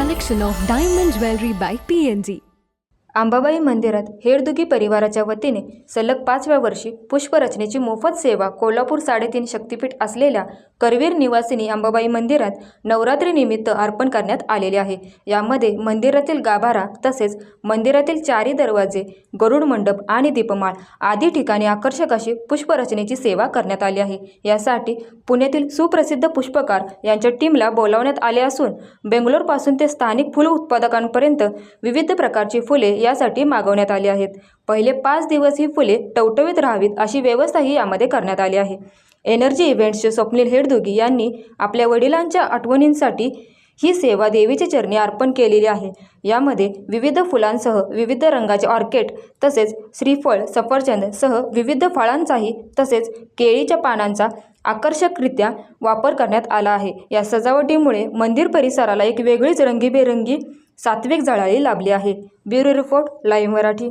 collection of diamond jewelry by PNG. Ambabai मंदिरात हेरदुगी परिवाराच्या वतीने सलग पाचव्या वर्षी पुष्परचनेची मोफत सेवा कोल्हापूर साडेतीन शक्तिपीठ असलेल्या करवीर निवासिनी अंबाबाई मंदिरात नवरात्रीनिमित्त अर्पण करण्यात आलेले आहे. यामध्ये मंदिरातील गाभारा तसेच मंदिरातील चारी दरवाजे गरुड मंडप आणि दीपमाळ आदी ठिकाणी आकर्षक अशी पुष्परचनेची सेवा करण्यात आली आहे. यासाठी पुण्यातील सुप्रसिद्ध पुष्पकार यांच्या टीमला बोलावण्यात आले असून बेंगलोरपासून ते स्थानिक फुल उत्पादकांपर्यंत विविध प्रकारची फुले यासाठी मागवण्यात आली आहेत. पहिले पाच दिवस ही फुले टवटवीत राहावीत अशी व्यवस्थाही यामध्ये करण्यात आली आहे. एनर्जी इव्हेंट्सचे स्वप्नील हेडदुगी यांनी आपल्या वडिलांच्या आठवणींसाठी ही सेवा देवीचे चरणी अर्पण केलेली आहे. यामध्ये विविध फुलांसह विविध रंगाचे ऑर्केट तसेच श्रीफळ सफरचंद सह विविध फळांचाही तसेच केळीच्या पानांचा आकर्षकरित्या वापर करण्यात आला आहे. या सजावटीमुळे मंदिर परिसराला एक वेगळीच रंगीबेरंगी सात्विक झळाळी लाभली आहे. Bureau report live Marathi.